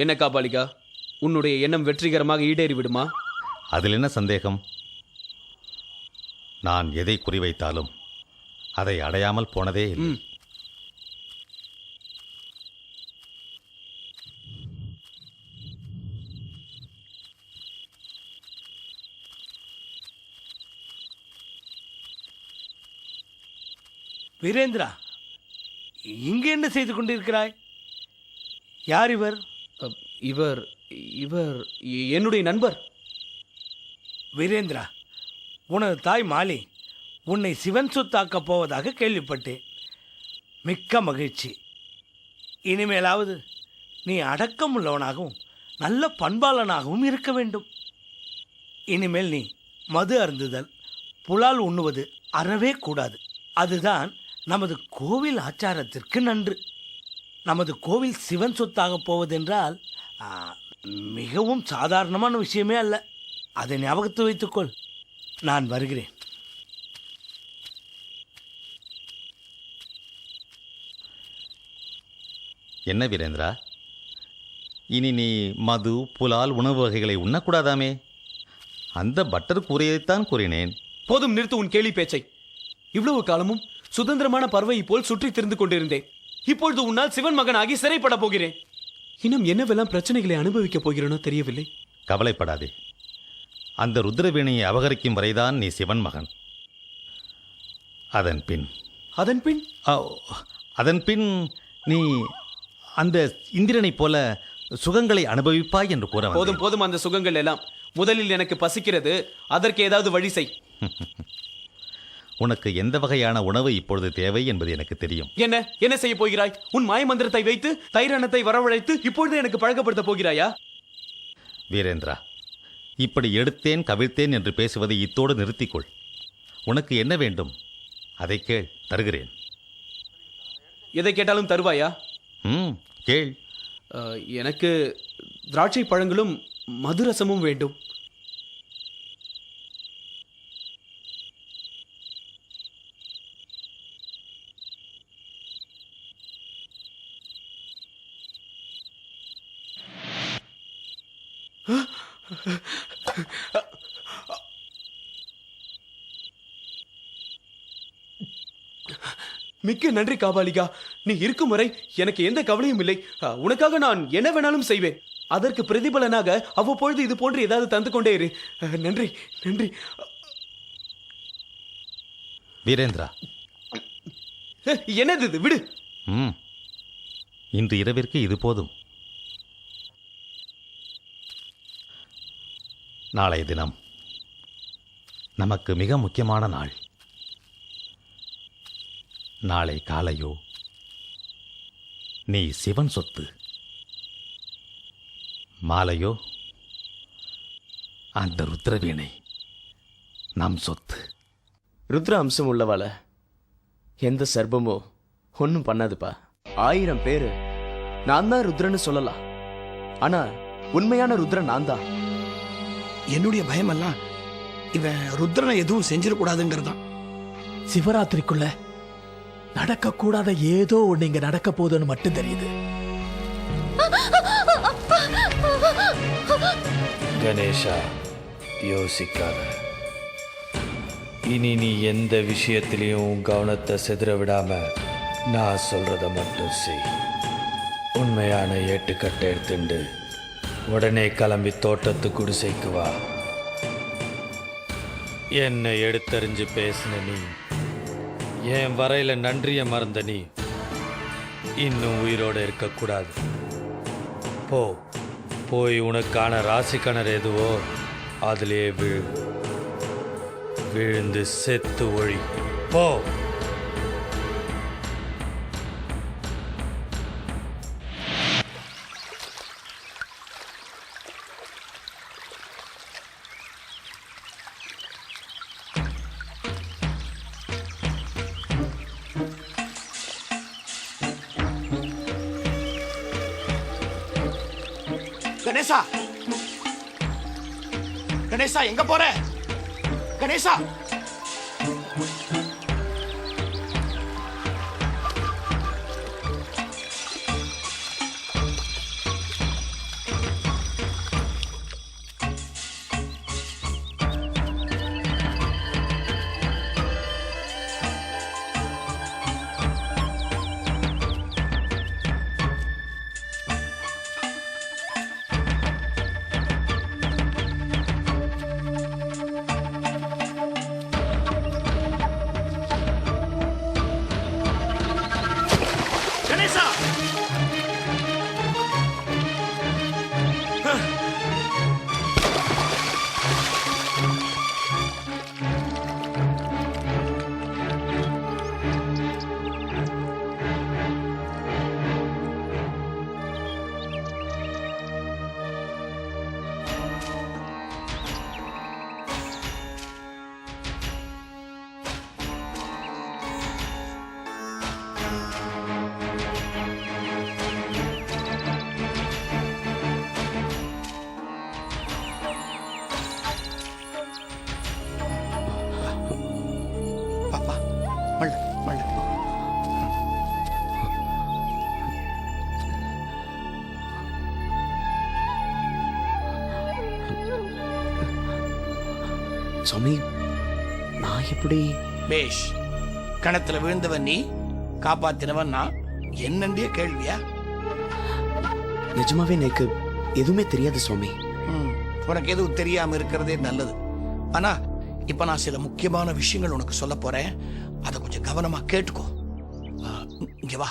என்ன காபாலிகா? உன்னுடைய எண்ணம் வெற்றிகரமாக ஈடேறி விடுமா அதில் என்ன சந்தேகம்? நான் எதை குறிவைத்தாலும் அதை அடையாமல் போனதே இல்லை. ம். வீரேந்திரா இங்கு என்ன செய்து கொண்டிருக்கிறாய்? யார் இவர்? இவர் இவர் என்னுடைய நண்பர். வீரேந்திரா உனது தாய் மாலி உன்னை சிவன் சொத்தாக்கப் போவதாக கேள்விப்பட்டேன் மிக்க மகிழ்ச்சி. இனிமேலாவது நீ அடக்கம் உள்ளவனாகவும் நல்ல பண்பாளனாகவும் இருக்க வேண்டும். இனிமேல் நீ மது அருந்துதல் புலால் உண்ணுவது அறவே கூடாது. அதுதான் நமது கோவில் ஆச்சாரத்திற்கு நன்று. நமது கோவில் சிவன் சொத்தாக போவதென்றால் மிகவும் சாதாரணமான விஷயமே அல்ல. அதை ஞாபகத்தில் வைத்துக்கொள். நான் வருகிறேன். என்ன வீரேந்திரா? இனி நீ மது புலால் உணவு வகைகளை உண்ணக்கூடாதாமே? அந்த பட்டர் கூறியதைத்தான் கூறினேன். போதும் நிறுத்து உன் கேலி பேச்சை. இவ்வளவு காலமும் சுதந்திரமான பறவை போல் சுற்றி திரிந்து கொண்டிருந்தேன். இப்பொழுது உன்னால் சிவன் மகனாகி சிறைப்பட போகிறேன். இன்னும் என்னவெல்லாம் பிரச்சனைகளை அனுபவிக்கப் போகிறேனோ தெரியவில்லை. கவலைப்படாதே. அந்த ருத்ரவீணையை அபகரிக்கும் வரைதான் நீ சிவன் மகன். அதன் பின். அதன் பின்? ஆ, அதன் பின் நீ அந்த இந்திரனைப் போல சுகங்களை அனுபவிப்பாய் என்று கூற வந்தேன். போதும் போதும் அந்த சுகங்கள் எல்லாம். முதலில் எனக்கு பசிக்கிறது அதற்கு ஏதாவது வழி செய். உனக்கு எந்த வகையான உணவு இப்பொழுது தேவை என்பது எனக்கு தெரியும். என்ன? என்ன செய்ய போகிறாய்? உன் மாய மந்திரத்தை வைத்து தைரணத்தை வரவழைத்து இப்பொழுது எனக்கு பழக்கப்படுத்த போகிறாயா? வீரேந்திரா இப்படி எடுத்தேன் கவிழ்த்தேன் என்று பேசுவதை இத்தோடு நிறுத்திக்கொள். உனக்கு என்ன வேண்டும்? அதை கேள் தருகிறேன். எதை கேட்டாலும் தருவாயா? ம் கேள். எனக்கு திராட்சை பழங்களும் மதுரசமும் வேண்டும். மிக்க நன்றி காபாலிகா. நீ இருக்கும் வரை எனக்கு எந்த கவலையும் இல்லை. உனக்காக நான் என்ன வேணாலும் செய்வேன். அதற்கு பிரதிபலனாக அவ்வப்பொழுது இது போன்று ஏதாவது தந்து கொண்டே இரு. நன்றி நன்றி. வீரேந்திரா. என்னது இது? விடு. இன்று இரவிற்கு இது போதும். நாளைய தினம். நமக்கு மிக முக்கியமான நாள். நாளை காலையோ? நீ சிவன் சொத்து. மாலையோ? அந்த ருத்ரவீணை நம் சொத்து. ருத்ர அம்சம் உள்ளவாள எந்த சர்ப்பமோ ஒன்றும் பண்ணாதுப்பா. ஆயிரம் பேரு நான் தான் ருத்ரன்னு சொல்லலாம். ஆனா உண்மையான ருத்ரன் நான் தான். என்னுடைய பயமெல்லாம் இவன் ருத்ரனை எதுவும் செஞ்சிடக்கூடாதுங்கிறதான். சிவராத்திரிக்குள்ள நடக்கக்கூடாத ஏதோ ஒண்ணு இங்க நடக்க போகுதுன்னு மட்டும் தெரியுது. கணேஷா யோசிக்காத. இனி நீ எந்த விஷயத்திலையும் உன் கவனத்தை சிதற விடாம நான் சொல்றத மட்டும் செய். உண்மையான ஏட்டுக்கட்டை எடுத்துண்டு உடனே கிளம்பி தோட்டத்து குடிசைக்கு வா. என்னை எடுத்தறிஞ்சு பேசின நீ என் வரையில நன்றிய மறந்த நீ இன்னும் உயிரோட இருக்கக்கூடாது. போ. போய் உனக்கான ராசி எதுவோ அதிலே விழு. விழுந்து செத்து ஒழி. போ. கணேசா. கணேசா எங்க போற? கணேசா. சுவாமி நான் எப்படி? பேஷ் கணத்துல விழுந்தவன் நீ காப்பாத்தினவன் நான். என்னண்டிய கேள்வியா? நிஜமாவே எனக்கு எதுவுமே தெரியாது சுவாமி. ம், உனக்கு எதுவும் தெரியாம இருக்கிறதே நல்லது. ஆனா இப்ப நான் சில முக்கியமான விஷயங்கள் உனக்கு சொல்ல போறேன். அதை கொஞ்சம் கவனமா கேட்டுக்கோ. இங்க வா.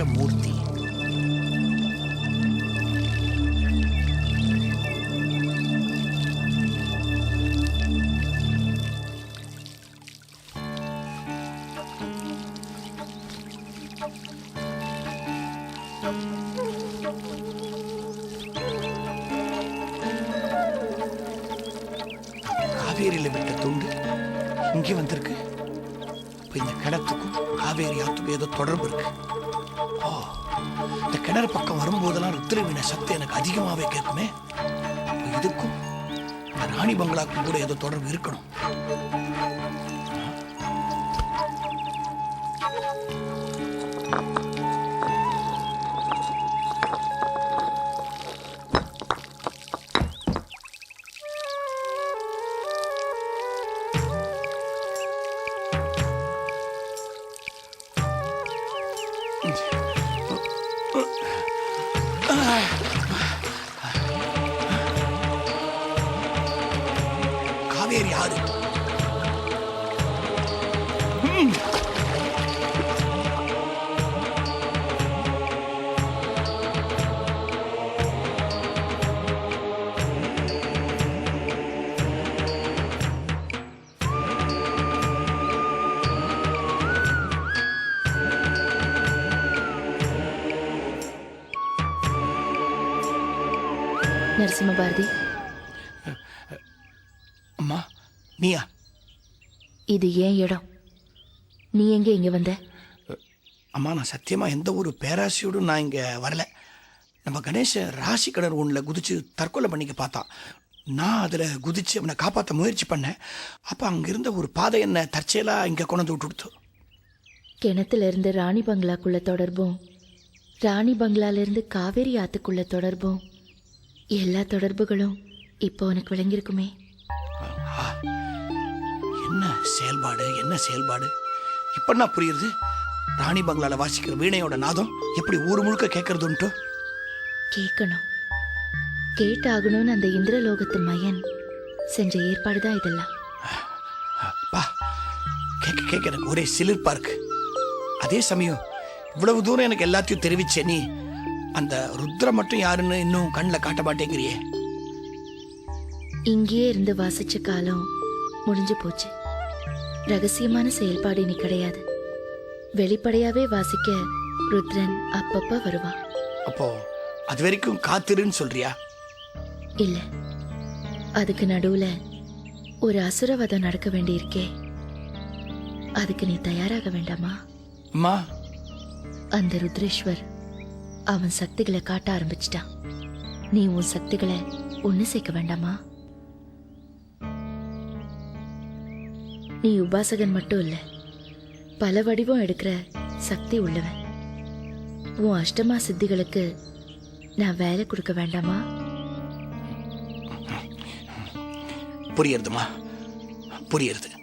மூர்த்தி காவேரியில் விட்ட துண்டு இங்கே வந்திருக்கு. அப்ப இந்த கிணத்துக்கும் காவேரி ஆத்துக்கும் ஏதோ தொடர்பு இருக்கு. ஓ இந்த கிணறு பக்கம் வரும்போதெல்லாம் ருத்ரவீண சக்தி எனக்கு அதிகமாகவே கேட்குமே. இதுக்கும் இந்த ராணி பங்களாக்கும் கூட ஏதோ தொடர்பு இருக்கணும். நரசிம்ம பாரதி. அம்மா நீயா? இது ஏன் இடம்? நீ எங்க இங்க வந்த? அம்மா நான் சத்தியமா எந்த ஒரு பேராசையோடும் நான் இங்க வரல. நம்ம கணேச ராசி கடர் ஒன்றில் குதிச்சு தற்கொலை பண்ணிக்க பார்த்தான். நான் அதில் குதிச்சு அவனை காப்பாற்ற முயற்சி பண்ணேன். அப்போ அங்கே இருந்த ஒரு பாதை என்ன தற்செயலாக இங்கே கொண்டு வந்து விட்டுடுத்து. கிணத்துல இருந்து ராணி பங்களாக்குள்ள தொடர்பும் ராணி பங்களால இருந்து காவேரி ஆத்துக்குள்ள தொடர்பும் எல்லா தொடர்புகளும் இப்போ உனக்கு விளங்கியிருக்குமே. என்ன செயல்பாடு என்ன செயல்பாடு? இப்போ நான் புரியுது ராணி பங்களால வாசிக்கிற வீணையோட நாதம் எப்படி ஊர் முழுக்க கேட்கறதுன்ட்டு? கேட்கணும். கேட்டாகணும்னு அந்த இந்திரலோகத்து மயன் செஞ்ச ஏற்பாடு தான் இதெல்லாம். பா. கேட்க கேட்க எனக்கு ஒரே சிலிர்ப்பா இருக்கு. அதே சமயம் இவ்வளவு தூரம் எனக்கு எல்லாத்தையும் தெரிவிச்சே நீ. அந்த ருத்ர மட்டும் யாருன்னு இன்னும் கண்ணில் காட்ட மாட்டேங்கிறியே. இங்கேயே இருந்து வாசிச்ச காலம் முடிஞ்சு போச்சு. ரகசியமான செயல்பாடு இனி கிடையாது. வெளிப்படையாவே வாசிக்க ருத்ரன் அப்பப்ப வருவான். அப்போ அது வரைக்கும் காத்திருன்னு சொல்றியா? இல்ல. அதுக்கு நடுவுல ஒரு அசுரவதம் நடக்க வேண்டியிருக்கே. அதுக்கு நீ தயாராக வேண்டாமா? அம்மா. அந்த ருத்ரேஸ்வர் அவன் சக்திகளை காட்ட ஆரம்பிச்சிட்டான். நீ உன் சக்திகளை ஒண்ணு சேர்க்க வேண்டாமா? நீ உபாசகன் மட்டும் இல்ல பல வடிவம் எடுக்கிற சக்தி உள்ளவன். உன் அஷ்டமா சித்திகளுக்கு நான் வேலை கொடுக்க வேண்டாமா? புரியுறதுமா? புரியுறது.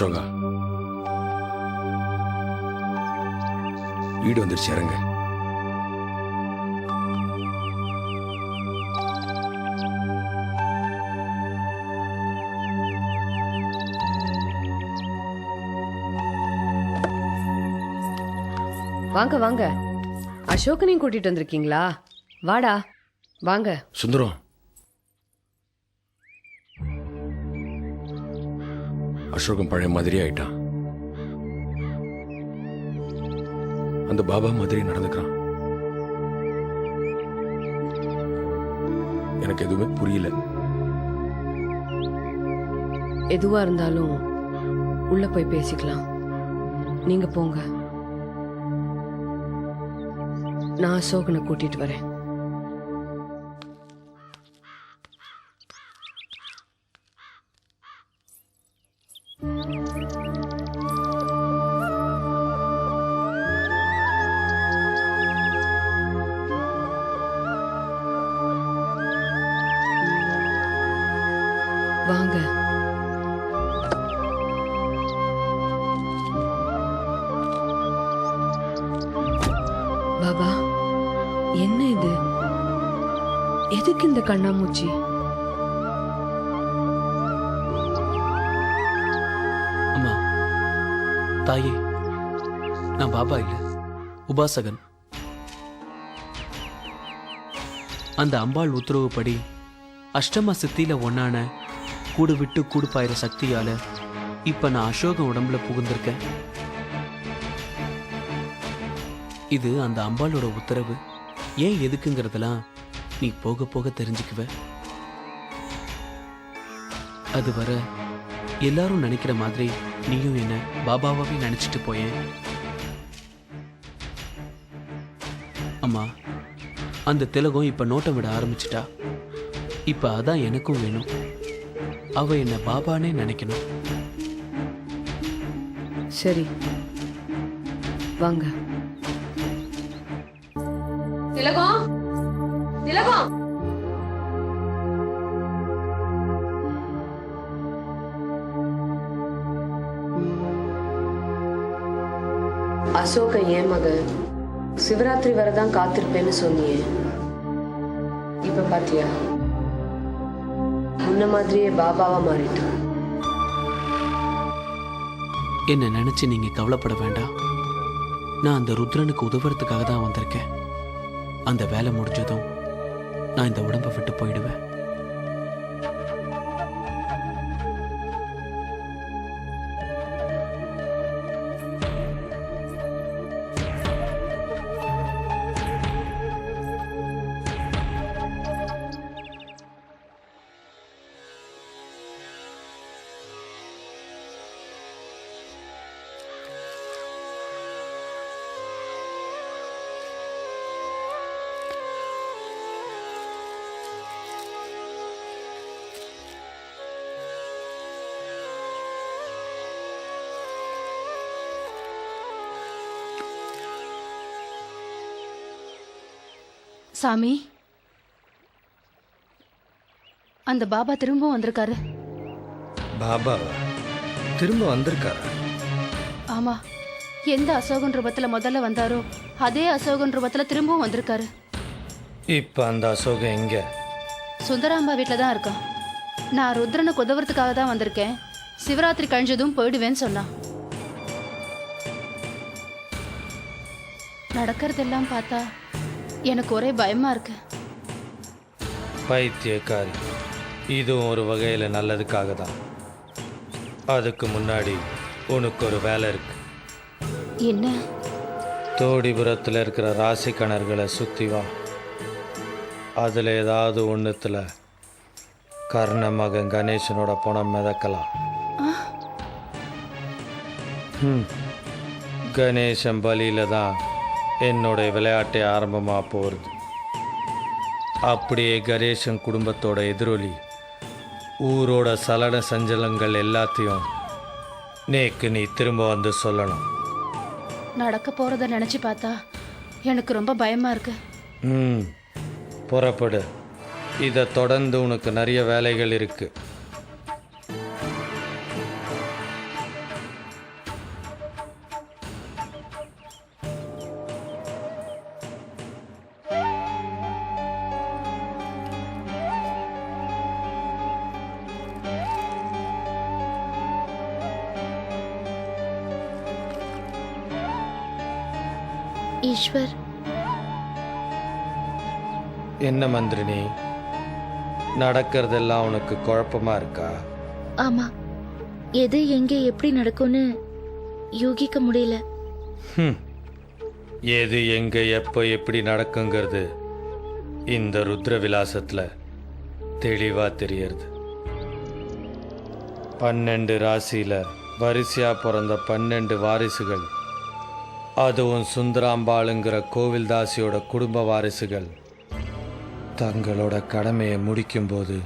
அசோகா வீடு வந்துருச்சு இறங்க. வாங்க வாங்க. அசோகனையும் கூட்டிட்டு வந்திருக்கீங்களா? வாடா. வாங்க. சுந்தரம் அசோகம் பழைய மாதிரி ஆயிட்டான். அந்த பாபா மாதிரி நடந்துக்கிறான். எனக்கு எதுவுமே புரியல. எதுவா இருந்தாலும் உள்ள போய் பேசிக்கலாம். நீங்க போங்க. நான் அசோகனை கூட்டிட்டு வரேன். பாபா என்ன இது? எதுக்கு இந்த கண்ணாமூச்சி? அம்மா தாயே நான் பாபா இல்ல உபாசகன். அந்த அம்பாள் உத்தரவுப்படி அஷ்டம சித்தியில ஒன்னான கூடு விட்டு கூடு பாயிற சக்தியால இப்ப நான் அசோக உடம்புல புகுந்திருக்கேன். இது அந்த அம்பாளோட உத்தரவு. ஏன் எதுக்குங்கிறதெல்லாம் நீ போக போக தெரிஞ்சுக்குவ. அது வர எல்லாரும் நினைக்கிற மாதிரி நீயும் என்ன பாபாவாவே நினைச்சிட்டு போயேன் அம்மா அந்த திலகம் இப்ப நோட்டம் விட ஆரம்பிச்சிட்டா. இப்ப அதான் எனக்கும் வேணும். அவ என்ன பாபானே நினைக்கணும். சரி. வாங்க. திலகம்? திலகம்? அசோக ஏன் மகன் சிவராத்திரி வரதான் காத்திருப்பேன்னு சொன்னியே. இப்ப பாத்தியா? முன்ன மாதிரியே பாபாவா மாறிட்டான் என்ன நினைச்சு நீங்க கவலைப்பட வேண்டாம். நான் அந்த ருத்ரனுக்கு உதவுறதுக்காக தான் வந்திருக்கேன். அந்த வேலை முடிஞ்சதும் நான் இந்த உடம்பை விட்டு போயிடுவேன். சாமி. அந்த பாபா திரும்பவும் வந்திருக்காரு. பாபாவா திரும்ப வந்திருக்காரா? ஆமா. எந்த அசோகன் ரூபத்துல முதல்ல வந்தாரோ அதே அசோகன் ரூபத்துல திரும்பவும் வந்திருக்காரு. இப்போ அந்த அசோகம் எங்க? சுந்தராம்பா வீட்டில தான் இருக்கான் நான் ருத்ரனுக்கு உதவுறதுக்காக தான் வந்திருக்கேன். சிவராத்திரி கழிஞ்சதும் போயிடுவேன்னு சொன்னான். நடக்கிறதெல்லாம் பார்த்தா எனக்கு ஒரே பயமா இருக்கு. பைத்தியக்காரி. இதுவும் ஒரு வகையில் நல்லதுக்காக தான். அதுக்கு முன்னாடி உனக்கு ஒரு வேலை இருக்கு. என்ன? தோடிபுரத்தில் இருக்கிற ராசி கணர்களை சுற்றி வா. அதில் ஏதாவது ஒன்றுத்தில் கர்ண மகன் கணேசனோட பணம் மிதக்கலாம். ம். கணேசன் பலியில தான் என்னுடைய விளையாட்டே ஆரம்பமாக போகிறது அப்படியே கணேசன் குடும்பத்தோட எதிரொலி ஊரோட சலன சஞ்சலங்கள் எல்லாத்தையும் நேக்கு நீ திரும்ப வந்து சொல்லணும். நடக்க போறத நினைச்சு பார்த்தா எனக்கு ரொம்ப பயமா இருக்கு. ம் புறப்படு. இதை தொடர்ந்து உனக்கு நிறைய வேலைகள் இருக்கு. என்ன மந்திரினி? நடக்கிறதெல்லாம் உனக்கு குழப்பமா இருக்கா? ஆமா. எது எங்கே எப்படி நடக்கும்னு யூகிக்க முடியல. எது எங்க எப்போ எப்படி நடக்குங்கிறது இந்த ருத்ர விலாசத்துல தெளிவா தெரியறது. பன்னெண்டு ராசியில வரிசையா பிறந்த பன்னெண்டு வாரிசுகள் அதுவும் சுந்தராம்பாளுங்கிற கோவில்தாசியோட குடும்ப வாரிசுகள் தங்களோட கடமையை முடிக்கும்போது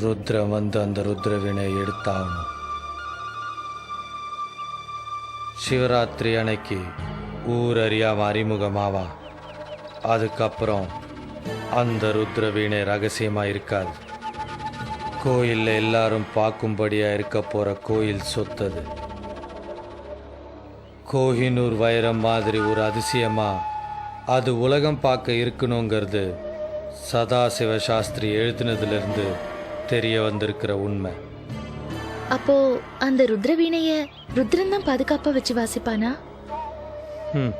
ருத்ரம் வந்து அந்த ருத்ரவினை எடுத்தாகணும் சிவராத்திரி அன்னைக்கு ஊர் அறியாமல் அறிமுகமாவா? அதுக்கப்புறம் அந்த ருத்ரவீணை ரகசியமாக ரகசியமா இருக்காது. கோயில்ல எல்லாரும் பார்க்கும்படியா இருக்க போற கோயில் சொத்தது. கோஹினூர் வைரம் மாதிரி ஒரு அதிசயமா அது உலகம் பார்க்க இருக்கணுங்கிறது சதாசிவ சாஸ்திரி எழுதினதுலேருந்து தெரிய வந்திருக்கிற உண்மை. அப்போ அந்த ருத்ர வீணைய ருத்ரன் தான் பாதுகாப்பா வச்சு வாசிப்பானா? ஹம்.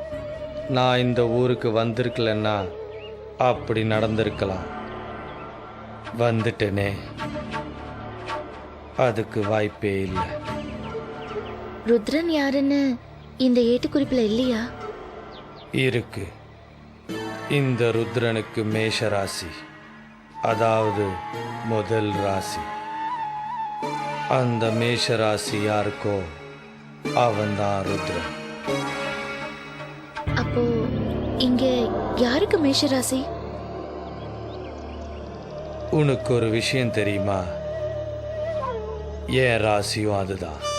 நான் இந்த ஊருக்கு வந்திருக்கலன்னா அப்படி நடந்திருக்கலாம். வந்துட்டேனே. அதுக்கு வாய்ப்பே இல்லை. ருத்ரன் யாருன்னு இந்த ஏட்டுக்குறிப்புல இல்லையா? இருக்கு. இந்த ருத்ரனுக்கு மேஷ ராசி அதாவது முதல் ராசி. அந்த மேஷ ராசி யாருக்கோ அவன்தான் ருத்ரன். அப்போ இங்க யாருக்கு மேஷராசி? உனக்கு ஒரு விஷயம் தெரியுமா? என் ராசியும் அதுதான்.